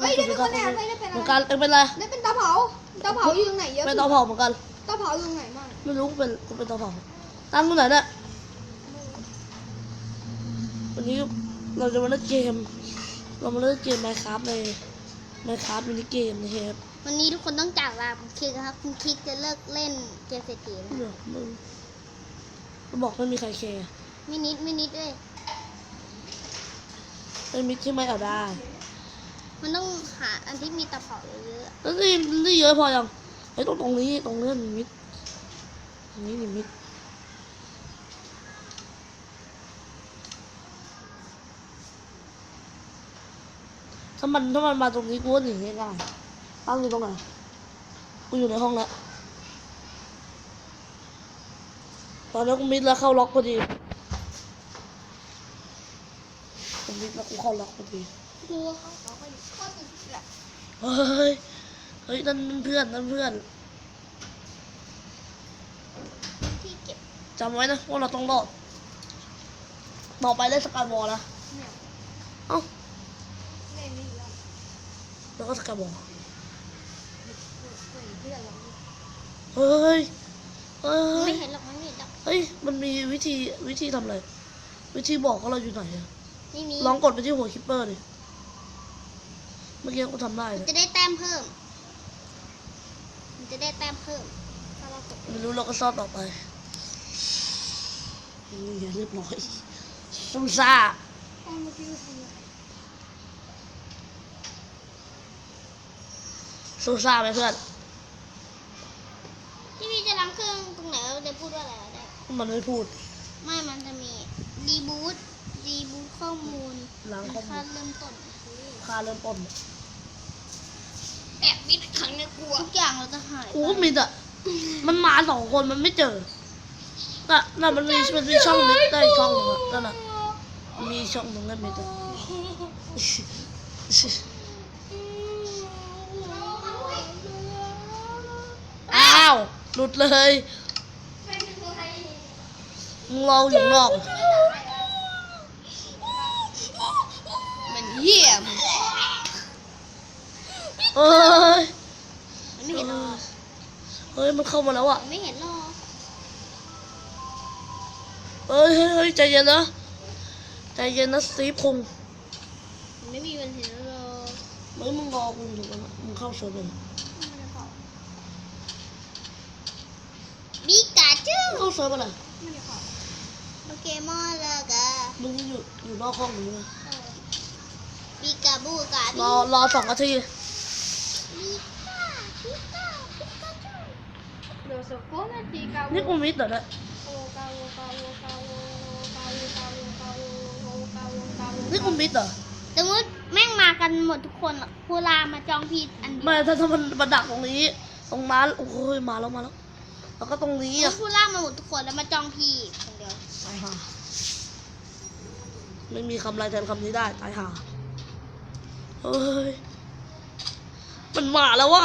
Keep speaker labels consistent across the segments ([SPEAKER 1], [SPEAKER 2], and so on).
[SPEAKER 1] เฮ้ยได้เป็นคนแอบไม่ได้เป็น
[SPEAKER 2] เหมือน
[SPEAKER 1] อะ
[SPEAKER 2] กั
[SPEAKER 1] ไร
[SPEAKER 2] นเอ็งเป็นไร
[SPEAKER 1] ได้เป็นเตาเผาเตาเผาอยู่ตรงไหนเยอะ
[SPEAKER 2] เป็น
[SPEAKER 1] สุด
[SPEAKER 2] เตาเผาเหมือนกัน
[SPEAKER 1] เตาเผาอยู่ตรงไหนบ้าง
[SPEAKER 2] ไม่รู้กูเป็นกูเป็นเตาเผาตั้งตรงไหนเนี่ยวันนี้เราจะมาเล่นเกม เรามาเล่นเกมไมค์ครับในไมค์ครับมินิเกมนะครับ
[SPEAKER 3] วันนี้ทุกคนต้องจากลาคุณคิกนะครับคุณคิกจะเลิกเล่นเกมเศรษฐีแล้ว
[SPEAKER 2] เดี๋ยวมึงมันบอกไม่มีใครแคร์
[SPEAKER 3] ไม่นิดไม่นิดด้วย
[SPEAKER 2] ไอ้มิกที่ไม่เอาได้
[SPEAKER 3] มันต้องหาอันที่มีตะเผาเยอะ
[SPEAKER 2] แล้วนี่นี่เยอะพอยังไอ้ตรงตรงนี้ตรงนี้มีมิดตรงนี้มีมิดถ้ามันถ้ามันมาตรงนี้กูก็หนีง่ายตั้งอยู่ตรงไหนกูอยู่ในห้องแล้วตอนนี้กูมิดแล้วเข้าล็อกพอดีกูมิดแล้วกูเข้าล็อกพอดี
[SPEAKER 1] ๆกลัวเขาเขาไปโคตรติดแหละ
[SPEAKER 2] เฮ้ย เฮ้ย นั่นเพื่อน นั่นเพื่อน
[SPEAKER 1] ที่เก็บ
[SPEAKER 2] จำไว้นะว่าเราต้องรอด ต่อไปเล่นสกายวอลนะ
[SPEAKER 1] เนี่ย
[SPEAKER 2] เอ้า
[SPEAKER 1] เล่นไม่ได้
[SPEAKER 2] แล้วก็สกายวอล
[SPEAKER 1] เพื่อนเรา
[SPEAKER 2] เฮ้ย เฮ้
[SPEAKER 3] ๆไม่
[SPEAKER 2] ย
[SPEAKER 3] เห็นหรอกไม่เห็นหรอก
[SPEAKER 2] เฮ้ย มันมีวิธีวิธีทำอะไร วิธีบอกว่าเราอยู่ไหนอะ
[SPEAKER 3] ไม่มี
[SPEAKER 2] ลองกดไปที่หัวคิปเปอร์ดิ เมื่อกี้กูทำได้
[SPEAKER 3] มัน
[SPEAKER 2] เลย
[SPEAKER 3] จะได้แต้มเพิ่ม มันจะได้แต้มเพิ่มถ้าเรากด
[SPEAKER 2] ไม่รู้เราก็ซ่อนต่อไปนี่เรียบร้อยซุ่มซ่า
[SPEAKER 1] ตอนเมื่อกี้เราทำอะไร
[SPEAKER 2] ซุ่มซ่าไหมเพื่อน
[SPEAKER 3] ที่พี่จะล้างเครื่องตรงไหนเราจะพูดว่าอะไรได้
[SPEAKER 2] มันไม่พูด
[SPEAKER 3] ไม่ มันจะมีรีบูตรีบูตข้อมูล
[SPEAKER 2] ล้างข้อมูล
[SPEAKER 3] ค่าเริ่มต้น
[SPEAKER 2] ค่าเริ่มต้น
[SPEAKER 1] แอบมิดครั้งเนี้ยกลัว
[SPEAKER 3] ทุกอย่างเราจะหาย
[SPEAKER 2] กูก็มีแต่มันมาสองคนมันไม่เจอน่ะน่ะมันมีมันมีช่องมิดได้ช่องหนึงอะนั่นน่ะมันมีช่องหนึงนั่นมิดอะอ้าวหลุดเลยมึงรออยู่ข้างนอก
[SPEAKER 1] มันเหี้ยมึง
[SPEAKER 2] เอ้ย
[SPEAKER 3] มันไม่เห็นหรอก
[SPEAKER 2] เฮ้ยมันเข้ามาแล้วอะ
[SPEAKER 3] มันไม่เห็นหรอก
[SPEAKER 2] เฮ้ยเฮ้ยเฮ้ยใจเย็นนะใจเย็นนะซีพุง
[SPEAKER 3] มันไม่มีวันเห็นหรอก
[SPEAKER 2] ไม่มึงรอกูอยู่ตรงนั้นมึงเข้าเซิร์ฟเลย
[SPEAKER 3] บิกาจู
[SPEAKER 2] เข้าเซิร์ฟอะไร
[SPEAKER 3] โปเกมอนเลยกะ
[SPEAKER 2] มึงอยู่อยู่นอกห้องนี้นะ
[SPEAKER 3] บิกาบูกา ร
[SPEAKER 2] อรอสองนาที
[SPEAKER 1] นี่กู
[SPEAKER 2] มิดเหอเนี่ยนี่กูมิดเหแต่
[SPEAKER 3] มมติแม่งมากันหมดทุกคนอะคูลามาจองพีอันเดี
[SPEAKER 2] ไม่ยวถ้าถ้ามันมาดักตรงนี้ ตรงม้าโอ้ยมาแล้วมาแล้ว แล้วก็ตรงนี้อะ
[SPEAKER 3] คูลามาหมดทุกคนแล้วมาจองพีคนเดียว
[SPEAKER 2] ตายห่าไม่มีคำไรแทนคำนี้ได้ตายห่าเฮ้ยมันมาแล้วว่ะ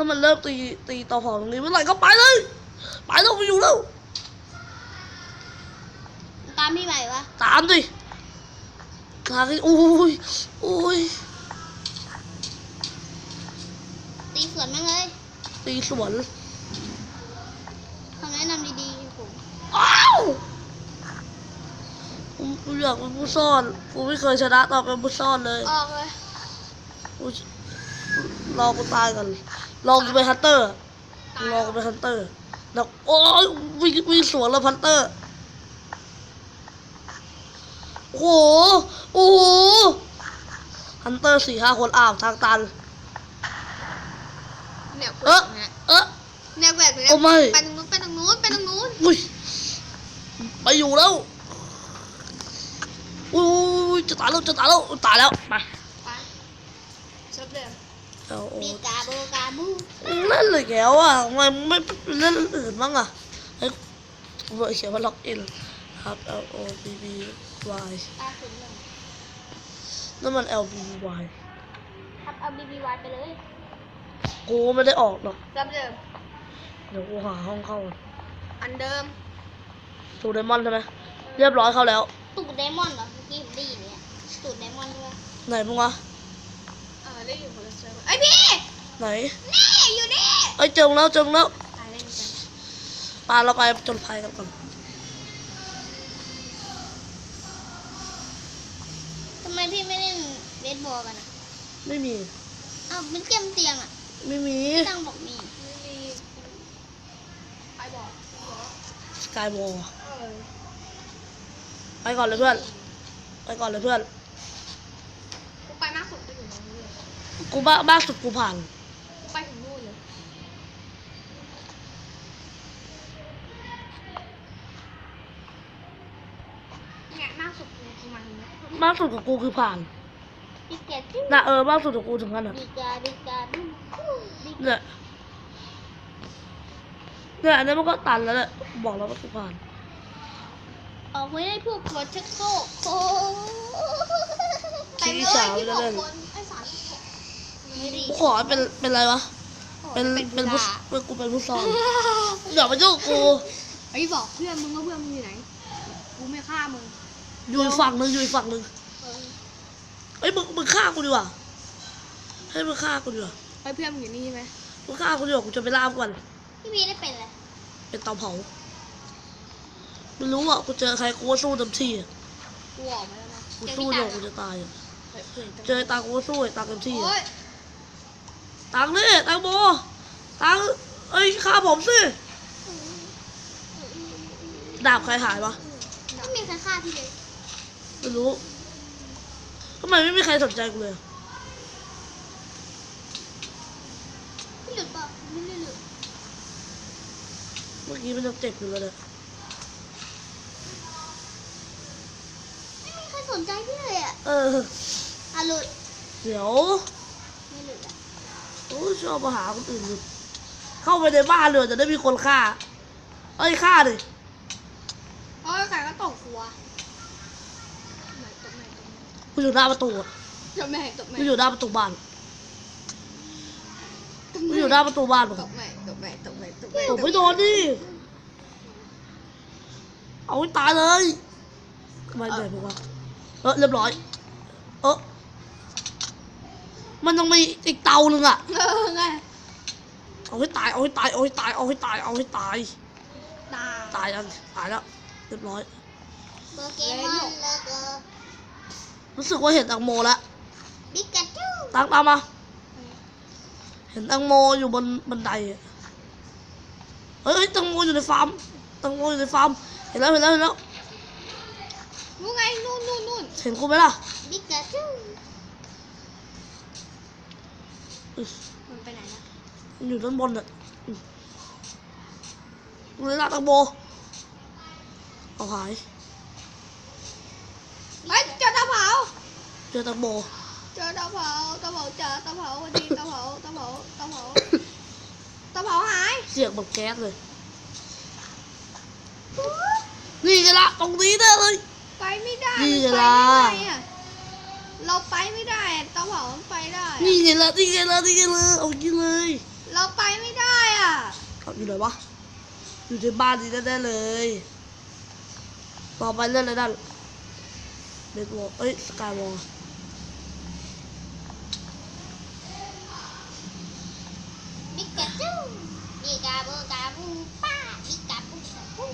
[SPEAKER 2] ถ้ามันเริ่มตีตีต่อหอตรงนี้เมื่อไหร่ก็ไปเลย ไปแล้วไปอยู่แล้ว
[SPEAKER 3] ตามพี่ใหม่ปะ
[SPEAKER 2] ตามดิทางนี้โอ้ยโอ้ย
[SPEAKER 3] ตีสวนแม่งเลย
[SPEAKER 2] ตีสวน
[SPEAKER 3] คำแนะนำดีๆผม
[SPEAKER 2] อ้าวกูกูอยากเป็นผู้ซ่อนกูไม่เคยชนะตอนเป็นผู้ซ่อนเลย
[SPEAKER 1] ออกเลย
[SPEAKER 2] กูรอกูตายก่อน รอกูเป็นฮันเตอร์รอกูเป็นฮันเตอร์แล้วโอ้ยวิ่งวิ่งสวนแล้วฮันเตอร์ โอ้โห โอ้โห ฮันเตอร์สี่ห้าคนอ้าวทางตัน
[SPEAKER 1] เนี่ย
[SPEAKER 2] เออเออ
[SPEAKER 1] เนี่ยแบบนี้
[SPEAKER 2] โอ้ไม่
[SPEAKER 1] ไปตรงนู้นไปตรงนู้นไปตรงนู้น
[SPEAKER 2] อุ้ยไปอยู่แล้วอุ้ยจะตายแล้วจะตายแล้วตายแล้วมา
[SPEAKER 1] ไปเซิร์ฟเดิม
[SPEAKER 2] เอาโอ้
[SPEAKER 3] บิกาบูกาบู
[SPEAKER 2] เล่นเลยแกวอะทำไมไม่เล่นอื่นบ้างอะเฮ้ยเวอร์เขียนว่าล็อกอินครับ L O B B Y
[SPEAKER 3] ตาขุนหนึ่ง
[SPEAKER 2] นั่นมัน L B B Y
[SPEAKER 3] ทับเอาบีบีวายไปเลย
[SPEAKER 2] กูไม่ได้ออกหรอก
[SPEAKER 1] เซิร์ฟเดิม
[SPEAKER 2] เดี๋ยวกูหาห้องเข้าก่อน
[SPEAKER 1] อันเดิม
[SPEAKER 2] สูไดมอนใช่ไหมเรียบร้อยเข้าแล้ว
[SPEAKER 3] ตุกเดมอนเหรอเมื่อกี้ผมได้ยินเนี่ย
[SPEAKER 2] ใช่
[SPEAKER 3] สูตรไดมอนด์ด้วย
[SPEAKER 2] ไหนมึงวะ
[SPEAKER 1] เออเล่นอยู่คนละเซิร์ฟเวอร์ไอยพี่
[SPEAKER 2] ไหน
[SPEAKER 1] นี่อยู่นี่
[SPEAKER 2] เอ้ยเจอมึงแล้วเจอมึงแล้ว
[SPEAKER 1] ตายเล่นกัน
[SPEAKER 2] ปาเราไปจนภัยกันก่อน
[SPEAKER 3] ทำไมพี่ไม่เล่นเบสบอลกันอะ
[SPEAKER 2] ไม่มี
[SPEAKER 3] อ้าวเป็นเกมเตียงอะ
[SPEAKER 2] ไม่มี
[SPEAKER 3] พี่ตังบอกมี
[SPEAKER 1] ไม่มีใครบอกบอก
[SPEAKER 2] สกายวอล
[SPEAKER 1] เออ
[SPEAKER 2] ไปก่อนเลยเพื่อน ไปก่อนเลยเพื่อน
[SPEAKER 1] กูไปมากสุดก็อยู่ตรงนี้เลย
[SPEAKER 2] กูบ้าบ้าสุดกูผ่าน
[SPEAKER 1] กูไปถึงนู่นเลยเนี่ยมากสุดกูประมาณนี้
[SPEAKER 2] มากสุดของกูคือผ่าน
[SPEAKER 3] ดิกาจู
[SPEAKER 2] น่ะเออมากสุดของกูถึงกันอะ
[SPEAKER 3] ดิกาดิกาดูดิ
[SPEAKER 2] เนี่ยเนี่ยอันนี้มันก็ตันแล้วแหละบอกแล้วว่ากูผ่าน
[SPEAKER 3] ออกไม่ได้พวกรถชักโครกโอ้
[SPEAKER 1] แต่
[SPEAKER 2] ชี้
[SPEAKER 1] เลย
[SPEAKER 2] สาว
[SPEAKER 1] ที่
[SPEAKER 2] แล้ว
[SPEAKER 1] บอก
[SPEAKER 2] เล่น
[SPEAKER 1] คนไอ้สารที่บอ ก
[SPEAKER 3] ไม่ดี
[SPEAKER 2] กูขอเป็นเป็นอะไรวะ เป็นเป็นผู้เป็นกูเป็นผู้ซองอย่ามายุ่งกับกู
[SPEAKER 1] ไอ้บอกเพื่อนมึงว่าเพื่อนมึงอยู่ไหน กูไม่ฆ่ามึง
[SPEAKER 2] อยู่อีกฝั่งหนึ่งอยู่อีกฝั่งหนึ่ง
[SPEAKER 1] เออ
[SPEAKER 2] เอ้ยมึงมึงฆ่ากูดีกว่าให้มึงฆ่ากูดีกว่า
[SPEAKER 1] ไอ้เพื่อนมึงอยู่นี่ใช่ไหม
[SPEAKER 2] มึงฆ่ากูดีกว่ากูจะไปล่ามัน
[SPEAKER 3] พี่พีได้เป็นอะไร
[SPEAKER 2] เป็นเตาเผาไม่รู้อะกูเจอใครกูก็สู้เต็มที่อะ
[SPEAKER 1] กูออกมาแล้วนะ
[SPEAKER 2] กูสู้เดี๋ยวกูจะตายอะ
[SPEAKER 1] เฮ้ยเพื่อน
[SPEAKER 2] เจอไอ้ตังกูก็สู้ไอ้ตังเต็มที่อะ
[SPEAKER 1] โอ๊ย
[SPEAKER 2] ตังนี่ตังโมตังเอ้ยฆ่าผมสิดาบใครหายวะ
[SPEAKER 3] ไม่มีใครฆ่าพี่เลย
[SPEAKER 2] ไม่รู้ทำไมไม่มีใครสนใจกูเลยอะ
[SPEAKER 3] พี่หลุดเปล่าไม่ได้หลุด
[SPEAKER 2] เมื่อกี้มันยังเจ็บอยู่เลยเนี่ย
[SPEAKER 3] ไม่มีใครสนใจพี่เลยอะ
[SPEAKER 2] เออ
[SPEAKER 3] อะหลุด
[SPEAKER 2] เดี๋ยว
[SPEAKER 3] ไม่หลุดอะ
[SPEAKER 2] โอ้ยชอบมาหาคนอื่นอยู่เข้าไปในบ้านเลยจะได้มีคนฆ่า เอ้ยฆ่าดิ
[SPEAKER 1] โอ๊ยใครก็ตกหัวไหนตกไหนตกไหน
[SPEAKER 2] กูอยู่หน้าประตูอะ
[SPEAKER 1] ตกไหนตกไหน
[SPEAKER 2] กูอยู่หน้าประตูบ้านกูอยู่หน้าประตูบ้านมึง
[SPEAKER 1] ตกไหนตกไหนตกไหนตกไหน
[SPEAKER 2] ผมไม่โดนดิเอาให้ตายเลยทำไมเหนื่อยมึงวะเออเรียบร้อยเออ มันต้องมีอีกเตาหนึ่งอะ
[SPEAKER 1] เออไง
[SPEAKER 2] เอาให้ตายเอาให้ตายเอาให้ตายเอาให้ตายเอาให้ตาย
[SPEAKER 1] ตา
[SPEAKER 2] ตายแล้วตายแล้วเรียบร้อย
[SPEAKER 3] โปเกมอนแล้วก็
[SPEAKER 2] รู้สึกว่าเห็นแตังโมแล้ว
[SPEAKER 3] ดิกาจู
[SPEAKER 2] ตังตามมา เห็นแตังโมอยู่บนบันไดอะเฮ้ยเฮ้ยแตังโมอยู่ในฟาร์มแตังโมอยู่ในฟาร์มเห็นแล้วเห็นแล้วเห็นแล้ว
[SPEAKER 1] นู่นไงนู่นนู่นนู่น
[SPEAKER 2] เห็นกูไหมล่ะ
[SPEAKER 3] ดิกาจู
[SPEAKER 2] อุ๊ย
[SPEAKER 1] มันไปไหนนะ
[SPEAKER 2] มันอยู่ด้านบนอะอืมเลยละแตังโมเอาหาย
[SPEAKER 1] เฮ้ยเจอตาเผา
[SPEAKER 2] เจอแตังโม
[SPEAKER 1] เจอตาเผาตาเผาเจอตาเผาวันนี้ตาเผาตาเผาตาเผาตาเผาหาย
[SPEAKER 2] เสียงแบบแก๊สเลย นี่ไงละตรงนี้ได้เลย
[SPEAKER 1] ไปไม่ได้
[SPEAKER 2] นี่
[SPEAKER 1] มันไป
[SPEAKER 2] ล่ะ
[SPEAKER 1] ไม่ได้อะ เราไปไม่ได้อะตาเผามันไปได้อะ
[SPEAKER 2] นี่ไงละนี่ไงละนี่ไงละเอากินเลย
[SPEAKER 1] เราไปไม่ได้อะ
[SPEAKER 2] เอาอยู่ไหนวะอยู่ในบ้านนี้แน่ๆเลยต่อไปเล่นอะไรนั่นเบสบอลเอ้ยสกายวอล
[SPEAKER 3] ดิกาจูดิกาบูกาบูป้าดิกาบูกาบู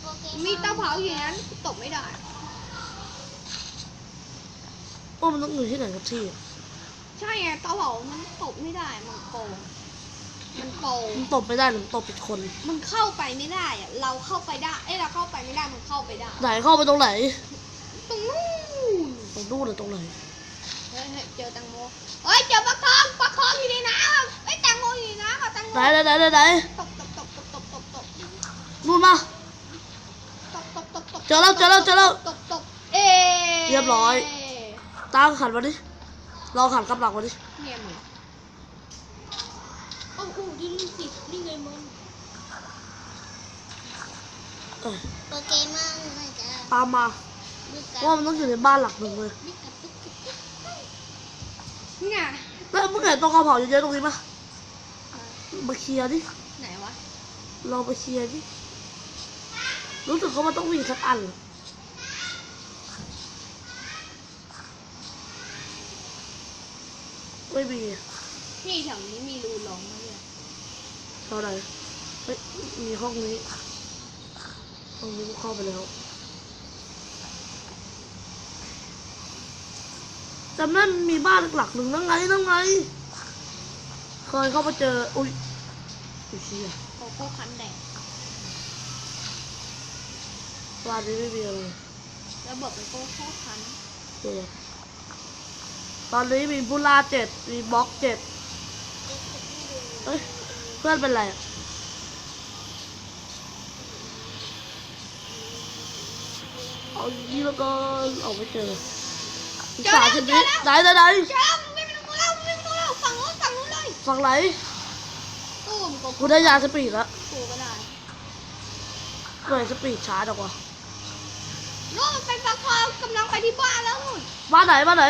[SPEAKER 3] โปเกอน
[SPEAKER 1] มีตาเผาอยู่นั้นตกไม่ได้
[SPEAKER 2] โอ้ มันต้องอยู่ที่ไหนกับที่อะ
[SPEAKER 1] ใช่ไงตาเผามันตกไม่ได้มันโกงมันโกง
[SPEAKER 2] มันตบไม่ได้หรือมันตบผิดคน
[SPEAKER 1] มันเข้าไปไม่ได้อะเราเข้าไปได้เอ้ยเราเข้าไปไม่ได้มันเข้าไปได้
[SPEAKER 2] ไหนเข้าไปตรงไหน
[SPEAKER 1] ตรงนู้น
[SPEAKER 2] ตรงนู้นหรือตรงไหน
[SPEAKER 1] เฮ้ยเฮ้ยเจอแตงโมเฮ้ยเจอปลาคองปลาคองอยู่ในน้ำอะเฮ้ยแตงโมอยู่ในน้ำอะแตงโม
[SPEAKER 2] ไหนไหนไหนไหนไหน
[SPEAKER 1] ตกตกตกตกตกตกตก
[SPEAKER 2] นู่นมา
[SPEAKER 1] ตกตกตกตก
[SPEAKER 2] เจอแล้วเจอแล้วเจอแล้ว
[SPEAKER 1] ตกตกเอ๊ะ
[SPEAKER 2] เรียบร้อย ตั้งขันมาดิลองขันกำลังมาดิ
[SPEAKER 1] เนี่ยมึง
[SPEAKER 3] โอ้โหดูนี่สินี่ไงมัน
[SPEAKER 2] เออ
[SPEAKER 3] โปเกมอนนะจ๊ะ
[SPEAKER 2] ตามมา
[SPEAKER 3] ดิกา
[SPEAKER 2] เพราะว่ามันต้องอยู่ในบ้านหลักหนึ่งเลย
[SPEAKER 3] ดิกาปุ๊กปุ๊กปุ๊ก
[SPEAKER 1] นี่ไง
[SPEAKER 2] แล้วมึงเห็นตรงกระเผาเยอะๆตรงนี้ปะมาเคลียร์ดิ
[SPEAKER 1] ไหนวะ
[SPEAKER 2] ลองไปเคลียร์ดิรู้สึกว่ามันต้องมีสักอัน ไม่มี
[SPEAKER 1] พี่แถวนี้มีรูหลงไหมเนี่ย
[SPEAKER 2] เท่าไหร่เฮ้ยมีห้องนี้ ห้องนี้กูเข้าไปแล้วจำนั่นมีบ้านหลักหนึ่งนั่งไงนั่งไง เคยเข้ามาเจอ อุ้ยอุ้ยเชี่ย
[SPEAKER 1] โกโก้คันแดด
[SPEAKER 2] บ้านนี้ไม่มีอะไร
[SPEAKER 1] แล้วบอกเป็นโกโก้คัน
[SPEAKER 2] เจอ ตอนนี้มีบุลาเจ็ดมีบล็อกเจ็ดเฮ้ย เพื่อนเป็นไรอะเอาอย่างนี้แล้วก็เอาไม่เจอมีสามชนิดไหนไหนไหน
[SPEAKER 1] เจ้ามันไม่เป็นเราไม่เป็นเราฝั่งนู้นฝั่งนู้นเลย
[SPEAKER 2] ฝั่งไหน
[SPEAKER 1] ตู้มโก
[SPEAKER 2] กู
[SPEAKER 1] โก้
[SPEAKER 2] ได้ยาสปีดแล้ว
[SPEAKER 1] ตู้ก็ได้
[SPEAKER 2] เกิดสปีดช้าจังวะ
[SPEAKER 1] นู่นมันไปฟักทองกำลังไปที่บ้านแล้วนู่น
[SPEAKER 2] บ้านไหนบ้านไหน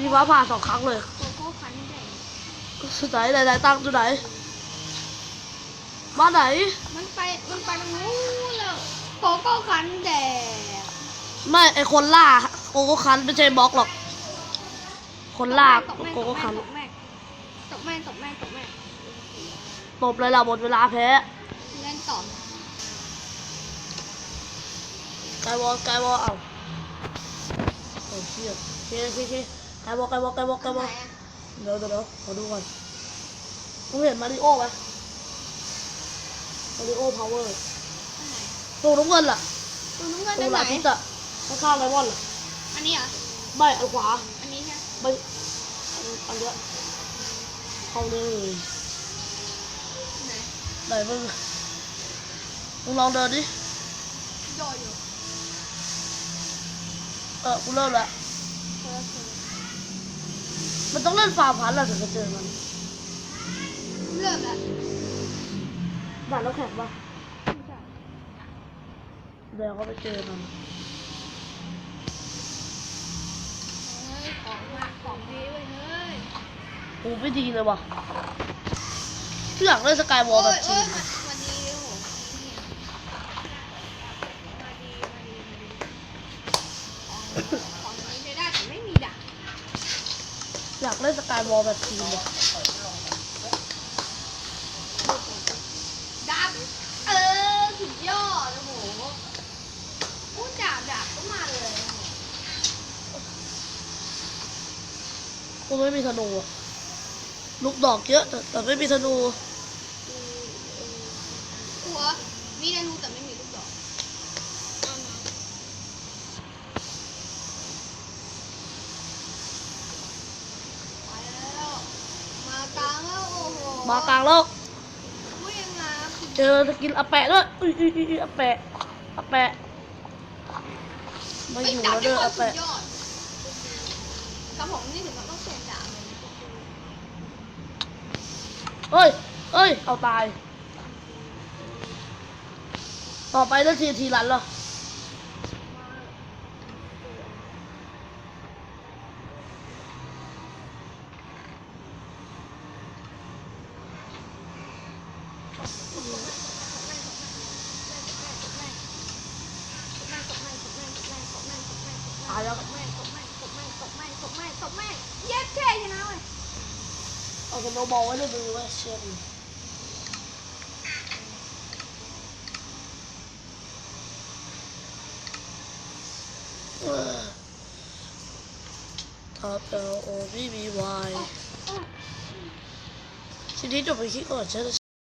[SPEAKER 2] มีฟ้าผ่าสองครั้งเลย
[SPEAKER 1] โกโก้คันแดด
[SPEAKER 2] สุดไหนไหนไหนตั้งจุดไหนบ้านไหน
[SPEAKER 1] มันไป มันไปตรงนู้นแล้วโกโก้คันแดด
[SPEAKER 2] ไม่ไอคนล่าโกโก้คันไม่ใช่บล็อกหรอก คนล่า
[SPEAKER 1] ตกแม่ง
[SPEAKER 2] โกโก้คัน
[SPEAKER 1] ตกแม่งตกแม่งตกแม่งตกแม่ง
[SPEAKER 2] ตบเลยล่ะหมดเวลาแพ้
[SPEAKER 1] เล่นต่อ
[SPEAKER 2] ไกวอลไกวอลเอาโอ้เชี่ยเชี่ยเชี่ยเชี่ย ไกวอลไกวอลไกวอลไกวอล
[SPEAKER 1] ไหนอะ
[SPEAKER 2] เดี๋ยวเดี๋ยวเดี๋ยวขอดูก่อนมึงเห็นมาริโอไหมมาริโอพาวเวอร์
[SPEAKER 1] อันไหน
[SPEAKER 2] ตัวน้ำเงินล่ะ
[SPEAKER 1] ตัวน้ำเงิน
[SPEAKER 2] ตั
[SPEAKER 1] อั
[SPEAKER 2] วนห
[SPEAKER 1] ไหน
[SPEAKER 2] ลาทิศอะข้างๆไลมอนล่ะ
[SPEAKER 1] อันนี้เหรอ
[SPEAKER 2] ไม่อันขวา
[SPEAKER 1] อันนี้ใช่ไหม
[SPEAKER 2] ไม่อันอันเนี้ยเข้าเลย
[SPEAKER 1] ไหน
[SPEAKER 2] ไหนมึงมึงลองเดินดิ
[SPEAKER 1] ย่ออยู่
[SPEAKER 2] เออกูเริ่มละ
[SPEAKER 1] เฟิร์สเฟิร์ส
[SPEAKER 2] มันต้องเล่นฟาร์มพันธุ์ล่ะถึงจะเจอมัน
[SPEAKER 1] เริ่มแล้ว
[SPEAKER 2] ด่านแล้วแข็งปะ
[SPEAKER 1] ไม่ใช่
[SPEAKER 2] เดี๋ยวเขาไปเจอมัน
[SPEAKER 1] เฮ้ยของมาของดีเว้ยเฮ้ย
[SPEAKER 2] กูไม่ดีเลยว่ะที่อยากเล่นสกายวอลแบบที
[SPEAKER 1] โอ้าย
[SPEAKER 2] วอลแบบทีมว่ะ
[SPEAKER 1] ดับเออ สุดยอด โอ้โหพูดดาบดาบก็มาเลย
[SPEAKER 2] กูไม่มีธนูอะลูกดอกเยอะแต่แต่ไม่มีธนู
[SPEAKER 1] หัวมีนานูแต่ไม่มี มากลางแล้ว
[SPEAKER 2] วิ่
[SPEAKER 1] งมา
[SPEAKER 2] เจอสกินอาแปะด้วยอุ้ยอุ้ยอุ้ยอาแปะอาแปะมาอยู่แล้วเด้วยอาแปะ
[SPEAKER 1] กระผมนี่ถึงกับต้องเปลี่ยนดาเลย
[SPEAKER 2] เฮ้ยเฮ้ย เอาตาย ต่อไปเล่นทีทีรันเหรอายแล้ว
[SPEAKER 1] เย็ดแค่ชนะเว้ย
[SPEAKER 2] เอาสโนว์บอลไว้ในมือไว้เชื่อมท็อปเอลโอบีบีวายทีนี้จบไปคิดก่อนฉันจะ